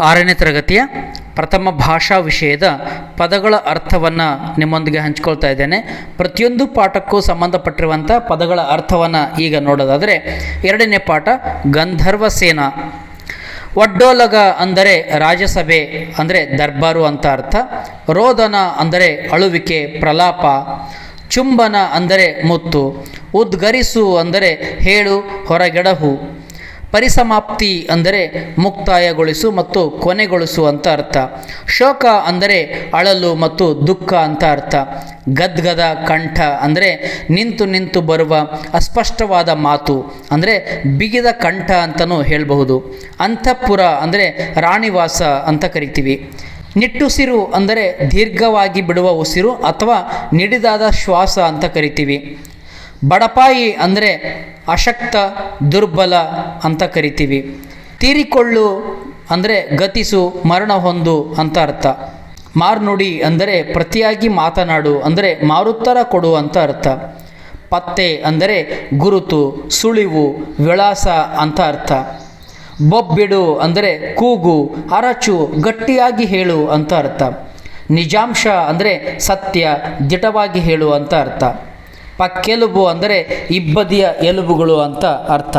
ಆರನೇ ತರಗತಿಯ ಪ್ರಥಮ ಭಾಷಾ ವಿಷಯದ ಪದಗಳ ಅರ್ಥವನ್ನು ನಿಮ್ಮೊಂದಿಗೆ ಹಂಚ್ಕೊಳ್ತಾ ಇದ್ದೇನೆ. ಪ್ರತಿಯೊಂದು ಪಾಠಕ್ಕೂ ಸಂಬಂಧಪಟ್ಟಿರುವಂಥ ಪದಗಳ ಅರ್ಥವನ್ನು ಈಗ ನೋಡೋದಾದರೆ, ಎರಡನೇ ಪಾಠ, ಗಂಧರ್ವ ಸೇನಾ. ಒಡ್ಡೋಲಗ ಅಂದರೆ ರಾಜಸಭೆ ಅಂದರೆ ದರ್ಬಾರು ಅಂತ ಅರ್ಥ. ರೋದನ ಅಂದರೆ ಅಳುವಿಕೆ, ಪ್ರಲಾಪ. ಚುಂಬನ ಅಂದರೆ ಮುತ್ತು. ಉದ್ಗರಿಸು ಅಂದರೆ ಹೇಳು, ಹೊರಗೆಡಹು. ಪರಿಸಮಾಪ್ತಿ ಅಂದರೆ ಮುಕ್ತಾಯಗೊಳಿಸು ಮತ್ತು ಕೊನೆಗೊಳಿಸು ಅಂತ ಅರ್ಥ. ಶೋಕ ಅಂದರೆ ಅಳಲು ಮತ್ತು ದುಃಖ ಅಂತ ಅರ್ಥ. ಗದ್ಗದ ಕಂಠ ಅಂದರೆ ನಿಂತು ನಿಂತು ಬರುವ ಅಸ್ಪಷ್ಟವಾದ ಮಾತು ಅಂದರೆ ಬಿಗಿದ ಕಂಠ ಅಂತಲೂ ಹೇಳಬಹುದು. ಅಂತಃಪುರ ಅಂದರೆ ರಾಣಿವಾಸ ಅಂತ ಕರಿತೀವಿ. ನಿಟ್ಟುಸಿರು ಅಂದರೆ ದೀರ್ಘವಾಗಿ ಬಿಡುವ ಉಸಿರು ಅಥವಾ ನಿಡಿದಾದ ಶ್ವಾಸ ಅಂತ ಕರಿತೀವಿ. ಬಡಪಾಯಿ ಅಂದರೆ ಅಶಕ್ತ, ದುರ್ಬಲ ಅಂತ ಕರಿತೀವಿ. ತೀರಿಕೊಳ್ಳು ಅಂದರೆ ಗತಿಸು, ಮರಣ ಹೊಂದು ಅಂತ ಅರ್ಥ. ಮಾರ್ನುಡಿ ಅಂದರೆ ಪ್ರತಿಯಾಗಿ ಮಾತನಾಡು ಅಂದರೆ ಮಾರುತ್ತರ ಕೊಡು ಅಂತ ಅರ್ಥ. ಪತ್ತೆ ಅಂದರೆ ಗುರುತು, ಸುಳಿವು, ವಿಳಾಸ ಅಂತ ಅರ್ಥ. ಬೊಬ್ಬಿಡು ಅಂದರೆ ಕೂಗು, ಅರಚು, ಗಟ್ಟಿಯಾಗಿ ಹೇಳು ಅಂತ ಅರ್ಥ. ನಿಜಾಂಶ ಅಂದರೆ ಸತ್ಯ, ದಿಟವಾಗಿ ಹೇಳು ಅಂತ ಅರ್ಥ. ಪಕ್ಕೆಲುಬು ಅಂದರೆ ಇಬ್ಬದಿಯ ಎಲುಬುಗಳು ಅಂತ ಅರ್ಥ.